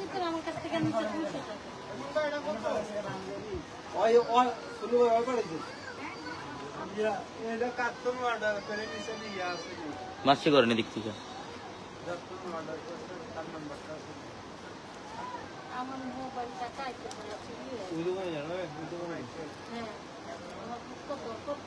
ভিতরে আমার কাছ থেকে নিচে দুশো টাকা মাসে করেনি দিক থেকে আমার মোবাইল টাকা আইতে বলেছে হ্যাঁ আমার কত কত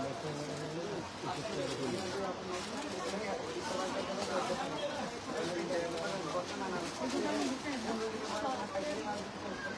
Thank you.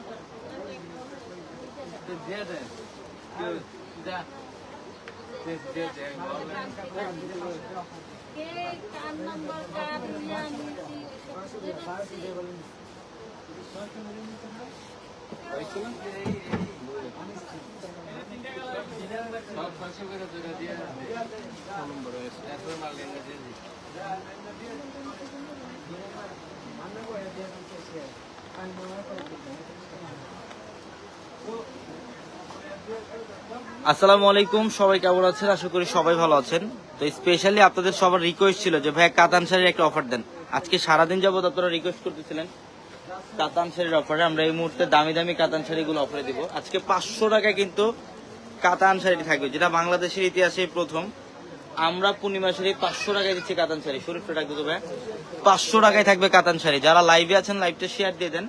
দিয়ে দে কেউ যা। দে দে দে কে কার নাম্বার কার নিয়েছি সব পাঁচশো করে দুটো দিয়ে নম্বর এত মাল দিয়ে দিই আসসালামু আলাইকুম, সবাই কেমন আছেন? আশা করি সবাই ভালো আছেন। তো স্পেশালি আপনাদের সবার রিকোয়েস্ট ছিল যে ভাই কাতান শাড়ির একটা অফার দেন। আজকে সারাদিন যাবত আপনারা রিকোয়েস্ট করতেছিলেন, কাতান শাড়ির অফারে আমরা এই মুহূর্তে দামি দামি কাতান শাড়িগুলো অফারে দিব। আজকে পাঁচশো টাকায় কিন্তু কাতান শাড়িটি থাকবে, যেটা বাংলাদেশের ইতিহাসে প্রথম। আমরা পূর্ণিমা শাড়ি পাঁচশো টাকায় দিচ্ছি কাতান শাড়ি। শরীরটা রাখতে দেবে পাঁচশো টাকায় থাকবে কাতান শাড়ি। যারা লাইভে আছেন লাইভটা শেয়ার দিয়ে দেন।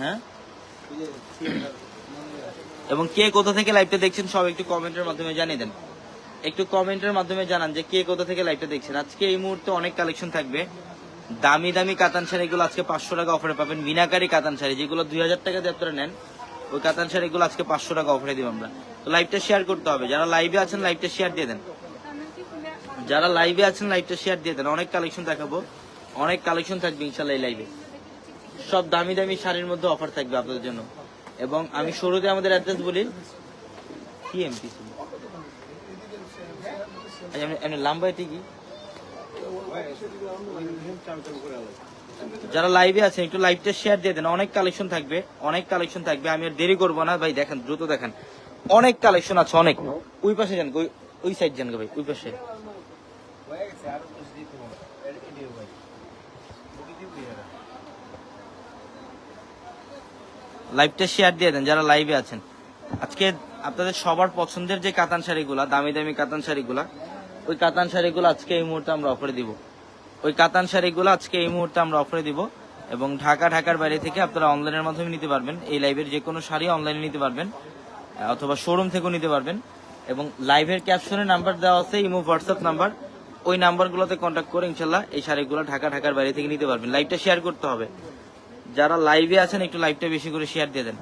হ্যাঁ? এবং কে কোথা থেকে লাইভটা দেখছেন সব একটু কমেন্টের মাধ্যমে জানিয়ে দেন। একটু কমেন্টের মাধ্যমে জানান যে কে কোথা থেকে লাইভটা দেখছেন। আজকে এই মুহূর্তে অনেক কালেকশন থাকবে। দামি দামি কাতান শাড়িগুলো আজকে পাঁচশো টাকা অফারে পাবেন। মিনাকারি কাতান শাড়ি, যেগুলো দুই হাজার টাকা দিয়ে আপনারা নেন, ওই কাতান শাড়িগুলো আজকে পাঁচশো টাকা অফারে দিব আমরা। তো লাইভটা শেয়ার করতে হবে। যারা লাইভে আছেন লাইভটা শেয়ার দিয়ে দেন। যারা লাইভে আছেন লাইভটা শেয়ার দিয়ে দেন। অনেক কালেকশন দেখাবো। অনেক কালেকশন থাকবে ইনশাল্লাহ এই লাইভে সব দামি দামি শাড়ির মধ্যে অফার থাকবে আপনাদের জন্য। এবং আমি শুরুতে আমাদের অ্যাড্রেস বলি। কি এমপি এমনি লাম্বা এটি কি যারা লাইভে আছেন, একটু লাইভটা শেয়ার দিয়ে দেন। অনেক কালেকশন থাকবে, অনেক কালেকশন থাকবে। আমি আর দেরি করব না। ভাই, দেখেন, দ্রুত দেখেন। অনেক কালেকশন আছে, অনেক। ওই পাশে যান, ওই সাইড যান ভাই, ওই পাশে। লাইভটা শেয়ার দিয়ে দেন, যারা লাইভে আছেন। আজকে আপনাদের সবার পছন্দের যে কাতান শাড়িগুলা, দামি দামি কাতান শাড়িগুলা, ওই কাতান শাড়িগুলো আজকে এই মুহূর্তে আমরা অফারে দিব। ওই কাতান শাড়িগুলো আজকে এই মুহূর্তে আমরা অফারে দিব এবং ঢাকা, ঢাকার বাইরে থেকে আপনারা অনলাইনের মাধ্যমে নিতে পারবেন। এই লাইভের যে কোনো শাড়ি অনলাইনে নিতে পারবেন অথবা শোরুম থেকেও নিতে পারবেন। এবং লাইভের ক্যাপশনে নাম্বার দেওয়া আছে, ইমো হোয়াটসঅ্যাপ নাম্বার ওই নাম্বারগুলোতে কন্ট্যাক্ট করে ইনশাল্লাহ এই শাড়িগুলো ঢাকা, ঢাকার বাইরে থেকে নিতে পারবেন। লাইভটা শেয়ার করতে হবে। যারা লাইভে আছেন, একটু লাইভটা বেশি করে শেয়ার দিয়ে দেন।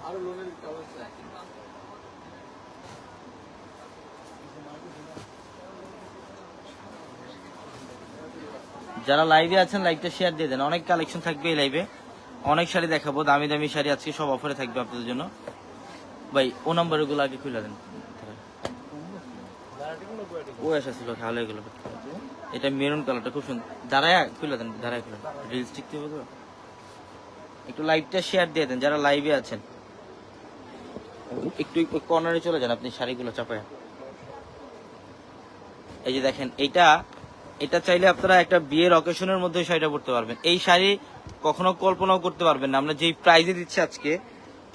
যারা লাইভে আছেন লাইভটা শেয়ার দিয়ে দেন। অনেক কালেকশন থাকবে এই লাইভে অনেক শাড়ি দেখাবো, দামি দামি শাড়ি আজকে সব অফারে থাকবে আপনাদের জন্য। ভাই, ও নাম্বারগুলো আগে খুলে দেন। ও এসে ছিল ভালো এগুলো এটা মেরুন কালারটা খুব সুন্দর দাঁড়ায়, খুলে দেন, দাঁড়ায় খুলে রিলস ঠিক হবে তো? একটু লাইভটা শেয়ার দিয়ে দেন, যারা লাইভে আছেন। একটু কর্নারে চলে যান আপনি শাড়িগুলো চাপায় এই যে দেখেন এটা এটা চাইলে আপনারা একটা বিয়ের অকেশনের মধ্যে শাড়িটা পরতে পারবেন। এই শাড়ি কখনো কল্পনাও করতে পারবেন না। আমরা যেই প্রাইজে দিচ্ছি আজকে,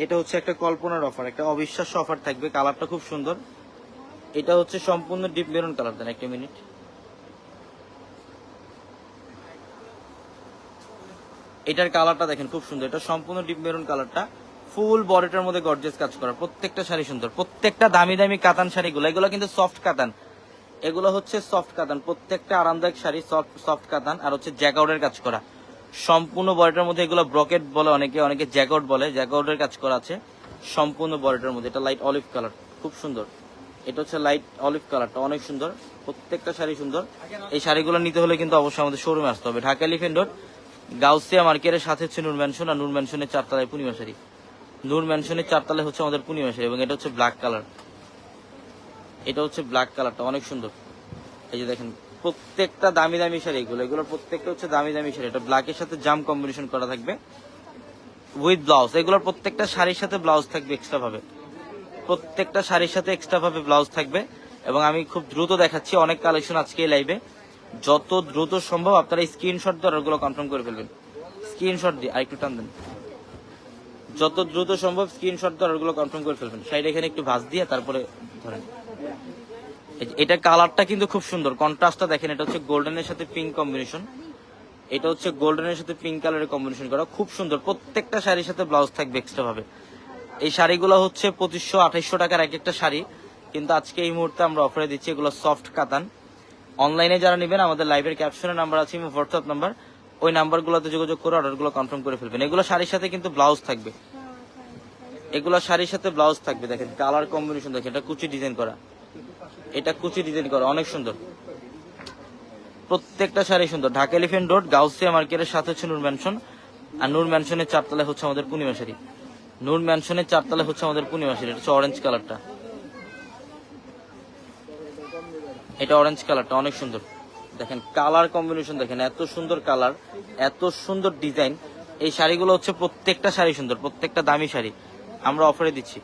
এটা হচ্ছে একটা কল্পনার অফার একটা অবিশ্বাস্য অফার থাকবে কালারটা খুব সুন্দর। এটা হচ্ছে সম্পূর্ণ ডিপ মেরুন কালার দেন একটা মিনিট এটার কালারটা দেখেন, খুব সুন্দর। এটা সম্পূর্ণ ডিপ মেরুন কালারটা। ফুল বডিটার মধ্যে গর্জেস কাজ করা। প্রত্যেকটা শাড়ি সুন্দর। প্রত্যেকটা দামি দামি কাতান শাড়িগুলো। এগুলো কিন্তু সফট কাতান। এগুলো হচ্ছে সফট কাতান। প্রত্যেকটা আরামদায়ক শাড়ি সফট সফট কাতান আর হচ্ছে জ্যাকআউটের কাজ করা। সম্পূর্ণ বডিটার মধ্যে এগুলো ব্রকেট বলে অনেকে অনেকে জ্যাকআউট বলে। জ্যাকআউটের কাজ করা আছে। সম্পূর্ণ বডিটার মধ্যে। এটা লাইট অলিভ কালার খুব সুন্দর। এটা হচ্ছে লাইট অলিভ কালারটা অনেক সুন্দর। প্রত্যেকটা শাড়ি সুন্দর। এই শাড়িগুলো নিতে হলে কিন্তু অবশ্যই আমাদের শোরুমে আসতে হবে। ঢাকা এলিফেন্ট রোড গাউসিয়া মার্কেটের সাথে হচ্ছে নূর ম্যানশন আর নূর ম্যানশনের চারতলায় পূর্ণিমা শাড়ি নূর ম্যানশনের চারতলায় হচ্ছে আমাদের পূর্ণিমা শাড়ি এবং এটা হচ্ছে ব্ল্যাক কালার। এটা হচ্ছে ব্ল্যাক কালারটা, অনেক সুন্দর। এই যে দেখেন, প্রত্যেকটা দামি দামি শাড়ি, এগুলো এগুলো প্রত্যেকটা হচ্ছে দামি দামি শাড়ি। এটা ব্ল্যাকের সাথে জাম কম্বিনেশন করা থাকবে। উইথ ব্লাউজ, এগুলোর প্রত্যেকটা শাড়ির সাথে ব্লাউজ থাকবে এক্সট্রা ভাবে প্রত্যেকটা শাড়ির সাথে এক্সট্রা ভাবে ব্লাউজ থাকবে। এবং আমি খুব দ্রুত দেখাচ্ছি, অনেক কালেকশন আজকে লাইভে যত দ্রুত সম্ভব আপনারা স্ক্রিনশট দিয়ে অর্ডারগুলো কনফার্ম করে ফেলবেন। স্ক্রিনশট দিয়ে আরেকটু টান দেন। যত দ্রুত সম্ভব স্ক্রিনশট দিয়ে অর্ডারগুলো কনফার্ম করে ফেলবেন। শাড়িটা এখানে একটু ভাঁজ দিয়ে তারপরে ধরেন। এটা কালারটা কিন্তু খুব সুন্দর। কন্ট্রাস্টটা দেখেন, এটা হচ্ছে গোল্ডেনের সাথে পিঙ্ক কম্বিনেশন এটা হচ্ছে গোল্ডেনের সাথে পিঙ্ক কালারের কম্বিনেশন করা। খুব সুন্দর। প্রত্যেকটা শাড়ির সাথে ব্লাউজ থাকবে এক্সট্রা ভাবে। এই শাড়িগুলো হচ্ছে পঁচিশশো আঠাইশশো টাকার এক একটা শাড়ি। কিন্তু আজকে এই মুহূর্তে আমরা অফারে দিচ্ছি এগুলো সফট কাতান। অনলাইনে যারা নেবেন, আমাদের লাইভের ক্যাপশনের নাম্বার আছে হোয়াটসঅ্যাপ নাম্বার ওই নাম্বারগুলোতে যোগাযোগ করে অর্ডারগুলো কনফার্ম করে ফেলবেন। এগুলো শাড়ির সাথে কিন্তু ব্লাউজ থাকবে। এগুলো শাড়ির সাথে ব্লাউজ থাকবে, দেখেন কালার কম্বিনেশন দেখেন, এটা কুচি ডিজাইন করা। এটা কুচি ডিজাইন করা, অনেক সুন্দর। প্রত্যেকটা শাড়ি সুন্দর। ঢাকা এলিফেন্ট রোড গাউসিয়া মার্কেটের সাথে হচ্ছে নূর ম্যানশন আর নূর ম্যানশনের চারতলায় হচ্ছে আমাদের পূর্ণিমা শাড়ি। নূর ম্যানশনের চারতলায় হচ্ছে আমাদের পূর্ণিমা শাড়ি, এটা হচ্ছে অরেঞ্জ কালারটা এটা অরেঞ্জ কালারটা অনেক সুন্দর। দেখেন কালার কম্বিনেশন দেখেন, এত সুন্দর কালার এত সুন্দর ডিজাইন এই শাড়িগুলো হচ্ছে প্রত্যেকটা শাড়ি সুন্দর, প্রত্যেকটা দামি শাড়ি। আমরা অফারে দিচ্ছি।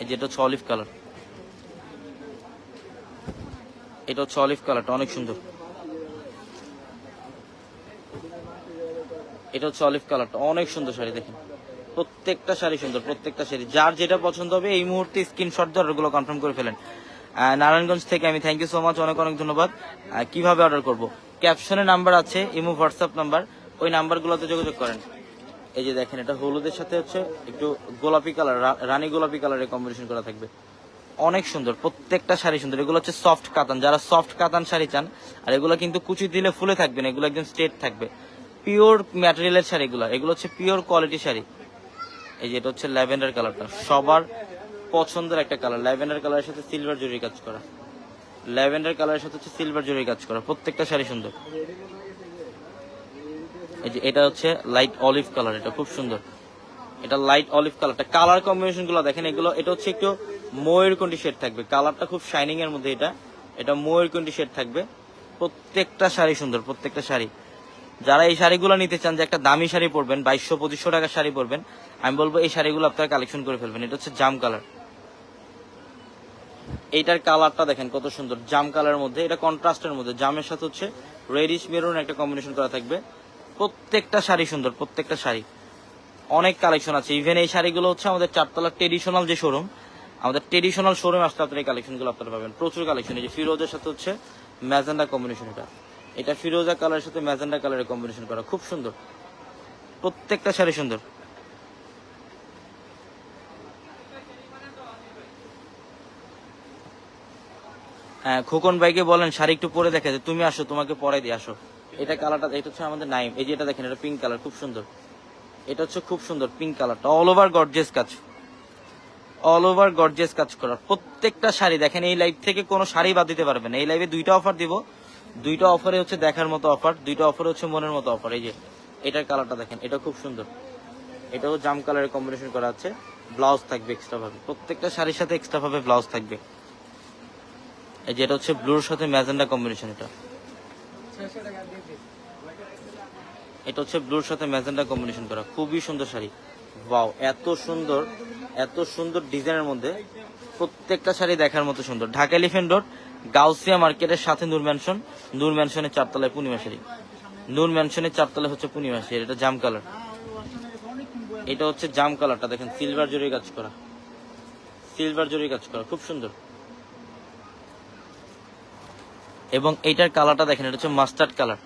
এই যেটা অলিভ কালার এটা হচ্ছে অলিভ কালারটা অনেক সুন্দর। এটা হচ্ছে অলিভ কালারটা অনেক সুন্দর শাড়ি, দেখেন। প্রত্যেকটা শাড়ি সুন্দর, প্রত্যেকটা শাড়ি। যার যেটা পছন্দ হবে এই মুহূর্তে স্ক্রিনশট দিয়ে অর্ডারগুলো কনফার্ম করে ফেলেন। নারায়ণগঞ্জ থেকে আমি থ্যাংক ইউ সো মাচ অনেক অনেক ধন্যবাদ। কীভাবে অর্ডার করব? ক্যাপশনে নাম্বার আছে, ইমো হোয়াটসঅ্যাপ নাম্বার ওই নাম্বারগুলোতে যোগাযোগ করেন। এই যে দেখেন, এটা হলুদের সাথে হচ্ছে একটু গোলাপি কালার রানী গোলাপি কালারের কম্বিনেশন করা থাকবে। অনেক সুন্দর, প্রত্যেকটা শাড়ি সুন্দর। এগুলো হচ্ছে সফট কাতান। যারা সফট কাতান শাড়ি চান, আর এগুলো কিন্তু কুচি দিলে ফুলে থাকবে না, এগুলো একদম স্ট্রেট থাকবে। পিওর ম্যাটেরিয়ালের শাড়িগুলো এগুলো। হচ্ছে পিওর কোয়ালিটি শাড়ি। এই যে এটা হচ্ছে ল্যাভেন্ডার কালারটা। সবার পছন্দের একটা কালার। ল্যাভেন্ডার কালারের সাথে সিলভার জরি কাজ করা। ল্যাভেন্ডার কালারের সাথে হচ্ছে সিলভার জরি কাজ করা। প্রত্যেকটা শাড়ি সুন্দর। এই যে এটা হচ্ছে লাইট অলিভ কালার। এটা খুব সুন্দর। এটা লাইট অলিভ কালারটা। কালার কম্বিনেশনগুলো দেখেন, এগুলো এটা হচ্ছে একটু ময়ূরকণ্ঠী শেড থাকবে। কালারটা খুব শাইনিং এর মধ্যে এটা। এটা ময়ূরকণ্ঠী শেড থাকবে। প্রত্যেকটা শাড়ি সুন্দর, প্রত্যেকটা শাড়ি। যারা এই শাড়িগুলো নিতে চান, যে একটা দামি শাড়ি পরবেন, বাইশশো, পঁচিশশো টাকার শাড়ি পরবেন আমি বলব এই শাড়িগুলো আপনারা কালেকশন করে ফেলবেন। এটা হচ্ছে জাম কালার এইটার কালারটা দেখেন কত সুন্দর। জাম কালারের মধ্যে, এটা কন্ট্রাস্টের মধ্যে। জামের সাথে হচ্ছে রেডিশ মেরুন একটা কম্বিনেশন করা থাকবে। প্রত্যেকটা শাড়ি সুন্দর, প্রত্যেকটা শাড়ি। অনেক কালেকশন আছে। ইভেন এই শাড়িগুলো হচ্ছে আমাদের চারতলা ট্রেডিশনাল যে শোরুম আমাদের ট্রেডিশনাল শোরুম আসলে আপনার এই কালেকশনগুলো আপনারা পাবেন। প্রচুর কালেকশন এই যে ফিরোজের সাথে হচ্ছে ম্যাজেন্ডা কম্বিনেশন এটা। এটা ফিরোজা কালারের সাথে ম্যাজেন্ডা কালারের কম্বিনেশন করা। খুব সুন্দর। প্রত্যেকটা শাড়ি সুন্দর। খোকন ভাইকে বলেন, শাড়ি একটু পরে দেখা যে তুমি আসো, তোমাকে পরে দিয়ে আসো। এটা কালারটা, এটা হচ্ছে আমাদের নাইম। এই যে এটা দেখেন, এটা পিঙ্ক কালার খুব সুন্দর। এটা হচ্ছে খুব সুন্দর পিঙ্ক কালারটা অল ওভার গর্জেস কাজ। অল ওভার গর্জেস কাজ করার প্রত্যেকটা শাড়ি, দেখেন, এই লাইভ থেকে কোনো শাড়ি বাদ দিতে পারবেন। এই লাইভে দুইটা অফার দিব। দুইটা অফারে হচ্ছে দেখার মতো অফার দুইটা অফারে হচ্ছে মনের মতো অফার এই যে, এটার কালারটা দেখেন, এটা খুব সুন্দর। এটাও জাম কালারের কম্বিনেশন করা আছে। ব্লাউজ থাকবে এক্সট্রা ভাবে। প্রত্যেকটা শাড়ির সাথে এক্সট্রা ভাবে ব্লাউজ থাকবে। এই যে এটা হচ্ছে ব্লুর সাথে ম্যাজেন্ডা কম্বিনেশন এটা। এটা হচ্ছে ব্লুর সাথে ম্যাজেন্ডা কম্বিনেশন করা। খুবই সুন্দর শাড়ি। ওয়াও, এত সুন্দর এত সুন্দর ডিজাইনের মধ্যে প্রত্যেকটা শাড়ি দেখার মতো সুন্দর। ঢাকা এলিফেন্ট রোড, গাউসিয়া মার্কেটের সাথে নূর ম্যানশন নূর ম্যানশনের চারতলায় পূর্ণিমা শাড়ি। নূর ম্যানশনের চারতলায় হচ্ছে পূর্ণিমা শাড়ি। এটা জাম কালার। এটা হচ্ছে জাম কালারটা। দেখেন সিলভার জরির কাজ করা। সিলভার জরির কাজ করা। খুব সুন্দর। এবং এইটার কালারটা দেখেন, এটা হচ্ছে মাস্টার্ড কালার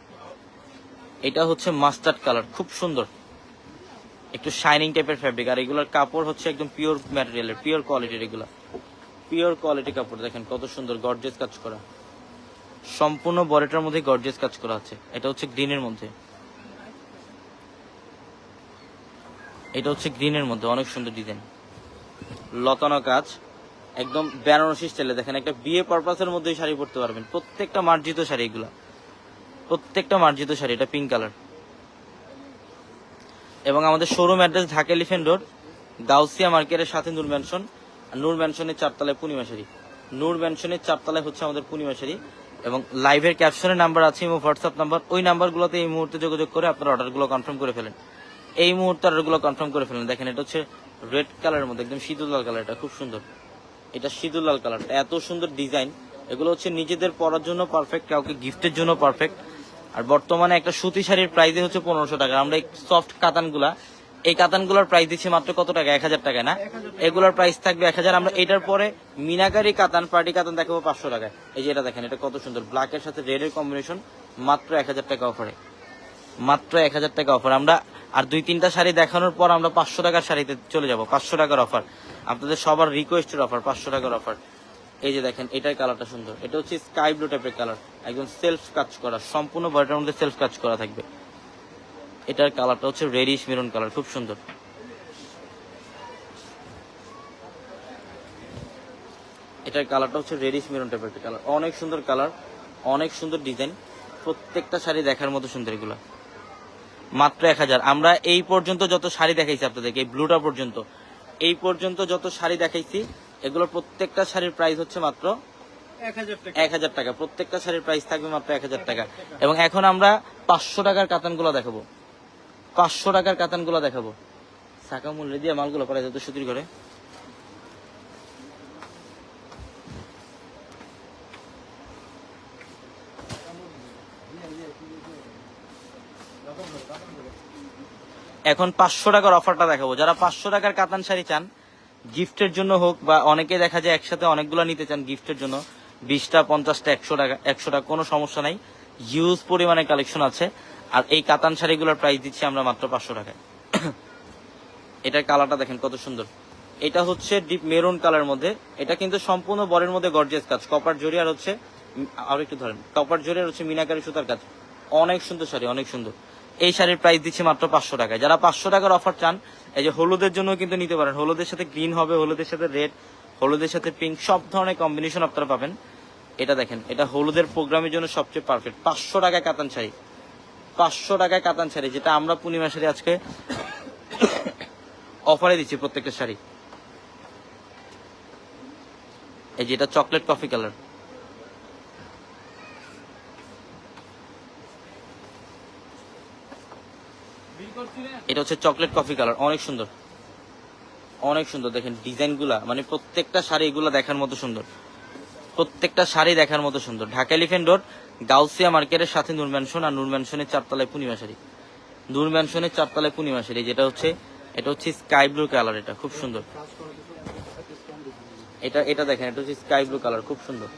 এটা হচ্ছে মাস্টার্ড কালার খুব সুন্দর। একটু শাইনিং টাইপের ফ্যাব্রিক আর এগুলোর কাপড় হচ্ছে একদম পিওর ম্যাটেরিয়ালের পিওর কোয়ালিটির এগুলো। পিওর কোয়ালিটি কাপড়, দেখেন কত সুন্দর গর্জেস কাজ করা। সম্পূর্ণ বডিটার মধ্যে গর্জেস কাজ করা আছে। এটা হচ্ছে গ্রিনের মধ্যে। এটা হচ্ছে গ্রিনের মধ্যে, অনেক সুন্দর ডিজাইন লতানো কাজ। একদম বেনারসি স্টাইলে দেখেন, একটা বিয়ে পারপাসের মধ্যে শাড়ি পরতে পারবেন। প্রত্যেকটা মার্জিত শাড়ি এগুলা। প্রত্যেকটা মার্জিত শাড়ি, এটা পিঙ্ক কালার এবং আমাদের showroom address Dhaka Elephant Road Gausia মার্কেটের সাথে নূর ম্যানশন আর নূর ম্যানশনের চারতলায় পূর্ণিমা শাড়ি। নূর ম্যানশনের চারতলায় হচ্ছে আমাদের পূর্ণিমা শাড়ি। এবং লাইভের ক্যাপশনের নাম্বার আছে এবং হোয়াটসঅ্যাপ নাম্বার ওই নাম্বারগুলোতে এই মুহূর্তে যোগাযোগ করে আপনার অর্ডারগুলো কনফার্ম করে ফেলেন। এই মুহূর্তে অর্ডারগুলো কনফার্ম করে ফেলেন। দেখেন, এটা হচ্ছে রেড কালারের মধ্যে, একদম শীতল কালার এটা খুব সুন্দর। এটা লাল কালারটা এত সুন্দর ডিজাইন এগুলো হচ্ছে নিজেদের পরার জন্য পারফেক্ট কাউকে গিফটের জন্য পারফেক্ট আর বর্তমানে একটা সুতি শাড়ির প্রাইসে হচ্ছে পনেরোশো টাকা। আমরা এই সফট কাতানগুলা এই কাতানগুলোর প্রাইস দিচ্ছি মাত্র কত টাকা? এক হাজার টাকা, না? এগুলোর প্রাইস থাকবে এক হাজার। আমরা এটার পরে মিনাকারি কাতান পার্টি কাতান দেখাবো পাঁচশো টাকায়। এই যে এটা দেখেন, এটা কত সুন্দর। ব্ল্যাকের সাথে রেড এর কম্বিনেশন মাত্র এক হাজার টাকা অফারে মাত্র এক হাজার টাকা অফার আমরা আর দুই তিনটা শাড়ি দেখানোর পর আমরা পাঁচশো টাকার শাড়িতে চলে যাব। পাঁচশো টাকার অফার আপনাদের সবার রিকোয়েস্টের অফার পাঁচশো টাকার অফার এই যে দেখেন, এটার কালারটা সুন্দর। এটা হচ্ছে স্কাই ব্লু টাইপের কালার একদম সেলফ কাজ করা, সম্পূর্ণ বডিটার মধ্যে সেলফ কাজ করা থাকবে। এটার কালারটা হচ্ছে রেডিশ মেরুন কালার খুব সুন্দর। এটার কালারটা হচ্ছে রেডিশ মেরুন টাইপের কালার অনেক সুন্দর কালার অনেক সুন্দর ডিজাইন প্রত্যেকটা শাড়ি দেখার মতো সুন্দর এগুলো। মাত্র এক হাজার। আমরা এই পর্যন্ত যত শাড়ি দেখাইছি আপনাদেরকে, এই ব্লুটা পর্যন্ত এই পর্যন্ত যত শাড়ি দেখাইছি এগুলোর প্রত্যেকটা শাড়ির প্রাইস হচ্ছে মাত্র এক হাজার টাকা। প্রত্যেকটা শাড়ির প্রাইস থাকবে মাত্র এক হাজার টাকা। এবং এখন আমরা পাঁচশো টাকার কাতানগুলো দেখাবো। পাঁচশো টাকার কাতানগুলো দেখাবো। সাকা মূল্য দিয়ে মালগুলো করা যত সুতির করে এখন পাঁচশো টাকার অফারটা দেখাবো। যারা পাঁচশো টাকার কাতান শাড়ি চান, গিফটের জন্য হোক বা অনেকে দেখা যায় একসাথে অনেকগুলো নিতে চান গিফটের জন্য, বিশটা, পঞ্চাশটা, একশো টাকা একশো টাকা, কোনো সমস্যা নাই। হিউজ পরিমাণে কালেকশন আছে। আর এই কাতান শাড়িগুলোর প্রাইস দিচ্ছি আমরা মাত্র পাঁচশো টাকায়। এটার কালারটা দেখেন কত সুন্দর। এটা হচ্ছে ডিপ মেরুন কালার মধ্যে। এটা কিন্তু সম্পূর্ণ বরের মধ্যে গর্জিয়াস কাজ। কপার জরি আর হচ্ছে আর একটু ধরেন। কপার জরি আর হচ্ছে মিনাকারি সুতার কাজ। অনেক সুন্দর শাড়ি, অনেক সুন্দর। এই শাড়ির প্রাইস দিচ্ছি মাত্র পাঁচশো টাকায়। যারা পাঁচশো টাকার অফার চান, এই যে হলুদের জন্য কিন্তু নিতে পারেন। হলুদের সাথে গ্রিন হবে, হলুদের সাথে রেড হলুদের সাথে পিঙ্ক সব ধরনের কম্বিনেশন আপনারা পাবেন। এটা দেখেন, এটা হলুদের প্রোগ্রামের জন্য সবচেয়ে পারফেক্ট পাঁচশো টাকায় কাতান শাড়ি। পাঁচশো টাকায় কাতান শাড়ি, যেটা আমরা পূর্ণিমা শাড়ি আজকে অফারে দিচ্ছি প্রত্যেকটা শাড়ি। এই যে এটা চকলেট কফি কালার এটা হচ্ছে চকলেট কফি কালার, অনেক সুন্দর। অনেক সুন্দর, দেখেন ডিজাইনগুলা মানে প্রত্যেকটা শাড়ি এগুলা দেখার মতো সুন্দর। প্রত্যেকটা শাড়ি দেখার মতো সুন্দর। ঢাকা এলিফেন্ট রোড গাউসিয়া মার্কেটের সাথে নূর ম্যানশন আর নূর ম্যানশনের চারতলায় পূর্ণিমা শাড়ি। নূর ম্যানশনের চারতলায় পূর্ণিমা শাড়ি, যেটা হচ্ছে, এটা হচ্ছে স্কাই ব্লু কালার এটা, খুব সুন্দর। এটা এটা দেখেন, এটা হচ্ছে স্কাই ব্লু কালার খুব সুন্দর।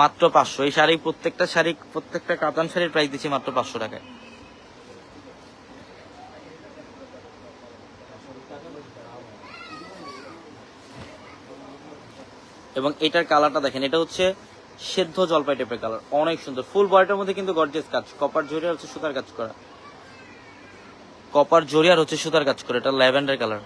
মাত্র পাঁচশো। এই শাড়ি, প্রত্যেকটা শাড়ি, প্রত্যেকটা কাতান শাড়ির প্রাইস দিচ্ছি মাত্র পাঁচশো টাকায়। এবং এটার কালারটা দেখেন, এটা হচ্ছে সেদ্ধ জলপাই টাইপের কালার। অনেক সুন্দর। ফুল বডিটার মধ্যে কিন্তু গর্জিয়াস কাজ। কপার আর হচ্ছে সুতার কাজ করা। কপার জরি আর হচ্ছে সুতার কাজ করা। এটা ল্যাভেন্ডার কালার।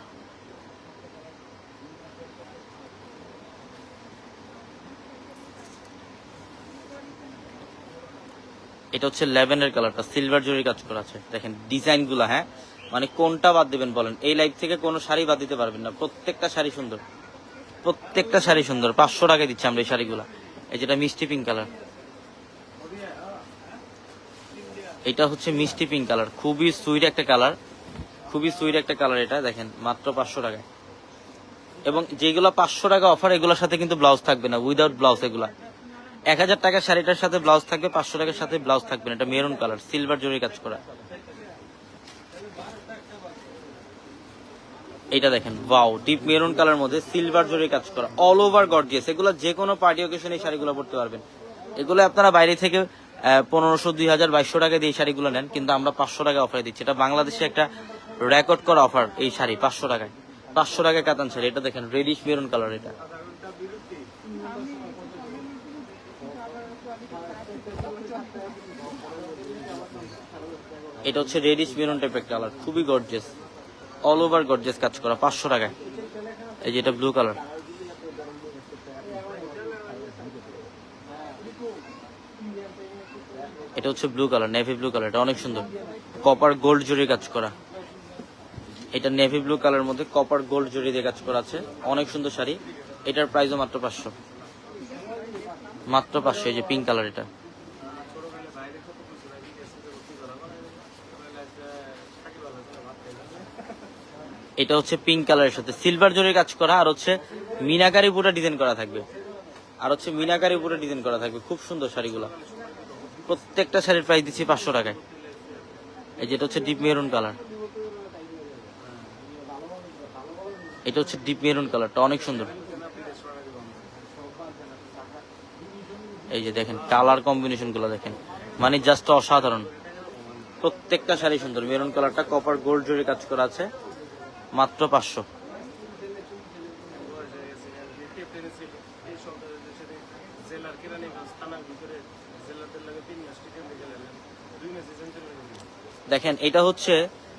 এটা হচ্ছে ল্যাভেন্ডার কালারটা। সিলভার জরির কাজ করা আছে। দেখেন ডিজাইনগুলা হ্যাঁ? মানে কোনটা বাদ দিবেন বলেন? এই লাইভ থেকে কোনো শাড়ি বাদ দিতে পারবেন না। প্রত্যেকটা শাড়ি সুন্দর। প্রত্যেকটা শাড়ি সুন্দর। পাঁচশো টাকা দিচ্ছি আমরা এই শাড়িগুলো। এই যেটা মিষ্টি পিঙ্ক কালার এটা হচ্ছে মিষ্টি পিঙ্ক কালার খুবই সুইট একটা কালার খুবই সুইট একটা কালার এটা, দেখেন, মাত্র পাঁচশো টাকায়। এবং যেগুলো পাঁচশো টাকা অফার এগুলোর সাথে কিন্তু ব্লাউজ থাকবে না। উইদাউট ব্লাউজ এগুলা। এক হাজার টাকার শাড়িটার সাথে ব্লাউজ থাকবে, পাঁচশো টাকার সাথে ব্লাউজ থাকবে না। এটা মেরুন কালার সিলভার জরি কাজ করা। এটা দেখেন ওয়াও ডিপ মেরুন কালার মধ্যে সিলভার জরি কাজ করা অল ওভার গর্জিয়াস এগুলো যে কোনো পার্টি অকেশনে এই শাড়িগুলো পরতে পারবেন। এগুলো আপনারা বাইরে থেকে পনেরোশো দুই হাজার বাইশশো টাকা দিয়ে শাড়িগুলো নেন, কিন্তু আমরা পাঁচশো টাকা অফারে দিচ্ছি। এটা বাংলাদেশে একটা রেকর্ড করা অফার এই শাড়ি, পাঁচশো টাকায়। পাঁচশো টাকায় কাতান শাড়ি, এটা দেখেন রেডিশ মেরুন কালার এটা। এটা হচ্ছে রেডিশ মেরুন টাইপের কালার খুবই গর্জিয়াস অল ওভার গর্জিয়াস কাজ করা, পাঁচশো টাকায়। এই যে এটা ব্লু কালার এটা হচ্ছে blue colour navy blue colour এটা অনেক সুন্দর। কপার গোল্ড জরি কাজ করা। এটা নেভি ব্লু কালার মধ্যে কপার গোল্ড জরি দিয়ে কাজ করা আছে। অনেক সুন্দর শাড়ি। এটার প্রাইসও মাত্র পাঁচশো। মাত্র পাঁচশো, এই যে পিঙ্ক কালার এটা। এটা হচ্ছে পিঙ্ক কালারের সাথে। সিলভার জরির কাজ করা, আর হচ্ছে মিনাকারি পুরো ডিজাইন করা থাকবে। আর হচ্ছে মিনাকারি পুরো ডিজাইন করা থাকবে। খুব সুন্দর শাড়িগুলো। প্রত্যেকটা শাড়ির প্রাইস দিচ্ছি পাঁচশো টাকায়। এই যেটা হচ্ছে ডিপ মেরুন কালার এটা হচ্ছে ডিপ মেরুন কালারটা অনেক সুন্দর। এই যে দেখেন কালার কম্বিনেশনগুলো দেখেন। মানে জাস্ট অসাধারণ। প্রত্যেকটা শাড়ি সুন্দর। মেরুন কালারটা কপার গোল্ড জরি কাজ করা আছে। মাত্র পাঁচশো। দেখেন, এটা হচ্ছে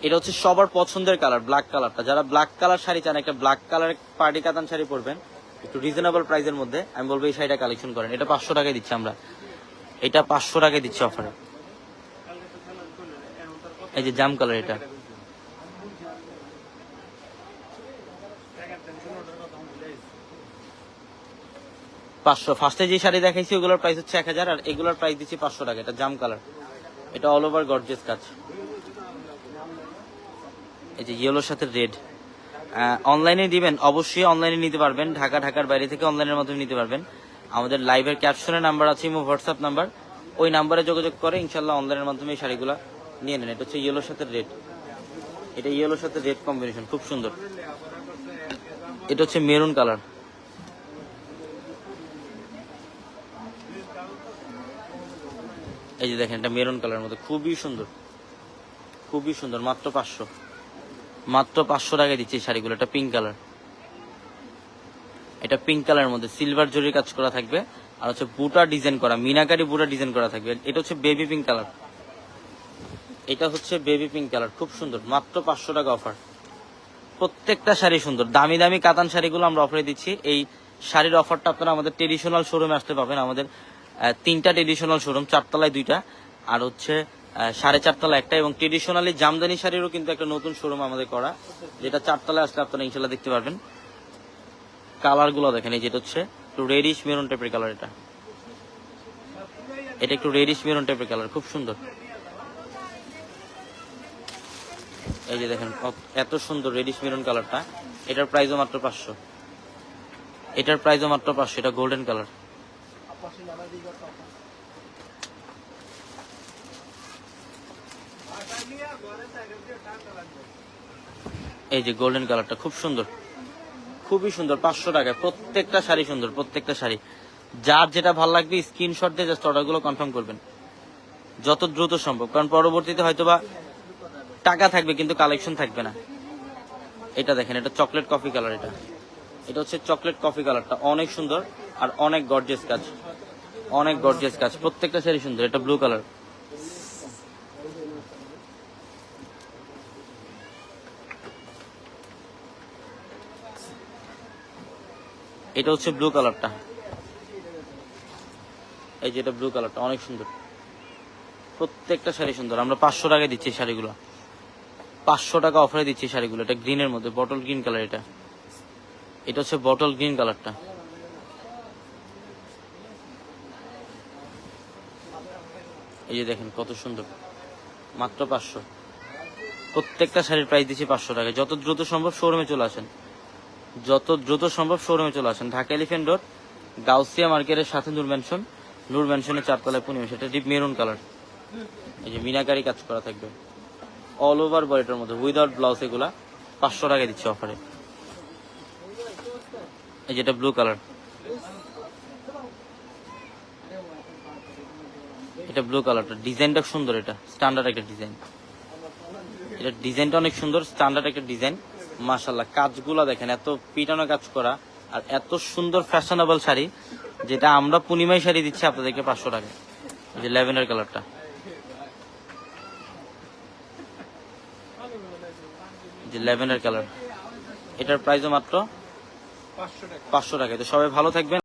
এটা হচ্ছে সবার পছন্দের কালার ব্ল্যাক কালারটা। যারা ব্ল্যাক কালার শাড়ি চান, একটা ব্ল্যাক কালার পার্টি কাতান শাড়ি পরবেন, একটু রিজনেবল প্রাইসের মধ্যে, আমি বলব এই শাড়িটা কালেকশন করেন। এটা পাঁচশো টাকায় দিচ্ছি আমরা। এটা পাঁচশো টাকায় দিচ্ছি অফারে এই যে জাম কালার এটা। পাঁচশো। ফার্স্টে যে শাড়ি দেখাইছি, ওগুলোর প্রাইস হচ্ছে এক হাজার, আর এগুলোর প্রাইস দিচ্ছি পাঁচশো টাকা। এটা জাম কালার এটা অল ওভার গর্জেস কাজ। এই যে ইয়েলোর সাথে রেড অনলাইনে দিবেন, অবশ্যই অনলাইনে নিতে পারবেন। ঢাকা, ঢাকার বাইরে থেকে অনলাইনের মাধ্যমে নিতে পারবেন। আমাদের লাইভের ক্যাপশনের নাম্বার আছে, ইমো হোয়াটসঅ্যাপ নাম্বার ওই নাম্বারে যোগাযোগ করে ইনশাল্লাহ অনলাইনের মাধ্যমে এই শাড়িগুলো নিয়ে নেন। এটা হচ্ছে ইয়েলোর সাথে রেড এটা ইয়েলোর সাথে রেড কম্বিনেশন খুব সুন্দর। এটা হচ্ছে মেরুন কালার এই যে দেখেন, এটা মেরুন কালার মধ্যে খুবই সুন্দর। খুবই সুন্দর, মাত্র পাঁচশো। মাত্র পাঁচশো টাকায় দিচ্ছে এই শাড়িগুলো, এটা পিঙ্ক কালার এটা পিঙ্ক কালারের মধ্যে সিলভার জরির কাজ করা থাকবে, আর হচ্ছে বুটা ডিজাইন করা, মিনাকারি বুটা ডিজাইন করা থাকবে। এটা হচ্ছে বেবি পিঙ্ক কালার এটা হচ্ছে বেবি পিঙ্ক কালার খুব সুন্দর, মাত্র পাঁচশো টাকা অফার প্রত্যেকটা শাড়ি সুন্দর, দামি দামি কাতান শাড়িগুলো আমরা অফারে দিচ্ছি। এই শাড়ির অফারটা আপনারা আমাদের ট্রেডিশনাল শোরুমে আসতে পাবেন আমাদের তিনটা ট্রেডিশনাল শোরুম চারতলায় দুইটা, আর হচ্ছে সাড়ে চারতলা একটা, এবং ট্রেডিশনালি জামদানি শাড়িরও কিন্তু একটা নতুন শোরুম আমাদের করা, যেটা চারতলায় আসলে আপনারা ইনশাল্লাহ দেখতে পারবেন। কালারগুলো দেখেন, এই যেটা হচ্ছে একটু রেডিশ মেরুন টাইপের কালার এটা। এটা একটু রেডিশ মেরুন টাইপের কালার খুব সুন্দর। এই যে দেখেন এত সুন্দর রেডিশ মেরুন কালারটা এটার প্রাইসও মাত্র পাঁচশো। এটার প্রাইসও মাত্র পাঁচশো, এটা গোল্ডেন কালার এই যে গোল্ডেন কালারটা খুব সুন্দর। খুবই সুন্দর, পাঁচশো টাকায়। প্রত্যেকটা শাড়ি সুন্দর, প্রত্যেকটা শাড়ি। যার যেটা ভালো লাগবে স্ক্রিনশট দিয়ে জাস্ট অর্ডারগুলো কনফার্ম করবেন। যত দ্রুত সম্ভব, কারণ পরবর্তীতে হয়তোবা টাকা থাকবে, কিন্তু কালেকশন থাকবে না। এটা দেখেন, এটা চকলেট কফি কালার এটা। এটা হচ্ছে চকলেট কফি কালারটা অনেক সুন্দর। আর অনেক গর্জিয়াস কাজ। অনেক গর্জিয়াস কাজ। প্রত্যেকটা শাড়ি সুন্দর, এটা ব্লু কালার এটা হচ্ছে ব্লু কালারটা এই যে এটা ব্লু কালারটা অনেক সুন্দর। প্রত্যেকটা শাড়ি সুন্দর। আমরা পাঁচশো টাকায় দিচ্ছি শাড়িগুলো। পাঁচশো টাকা অফারে দিচ্ছি শাড়িগুলো। এটা গ্রিনের মধ্যে বটল গ্রিন কালার এটা। এটা হচ্ছে বটল গ্রিন কালারটা এই যে দেখেন কত সুন্দর। মাত্র পাঁচশো। প্রত্যেকটা শাড়ির প্রাইস দিচ্ছি পাঁচশো টাকা যত দ্রুত সম্ভব শোরুমে চলে আসেন। যত দ্রুত সম্ভব শোরুমে চলে আসেন। ঢাকা এলিফেন্ট রোড গাউসিয়া মার্কেটের সাথে নূর ম্যানশন নূর ম্যানশনের চারতলায় পূর্ণিমা। সেটা ডিপ মেরুন কালার এই যে মিনাকারি কাজ করা থাকবে। অল ওভার বডিটার মধ্যে উইদাউট ব্লাউজ এগুলা, পাঁচশো টাকা দিচ্ছে অফারে এই যেটা ব্লু কালার এটা ব্লু কালারটা ডিজাইনটা সুন্দর এটা। স্ট্যান্ডার্ড একটা ডিজাইন এটা ডিজাইনটা অনেক সুন্দর। স্ট্যান্ডার্ড একটা ডিজাইন মাশাল্লাহ কাজগুলো দেখেন, এত পিটানো কাজ করা আর এত সুন্দর ফ্যাশনেবল শাড়ি, যেটা আমরা পূর্ণিমাই শাড়ি দিচ্ছি আপনাদেরকে পাঁচশো টাকা এই যে ল্যাভেন্ডার কালারটা যে ল্যাভেন্ডার কালার এটার প্রাইসও মাত্র পাঁচশো টাকা তো সবাই ভালো থাকবেন।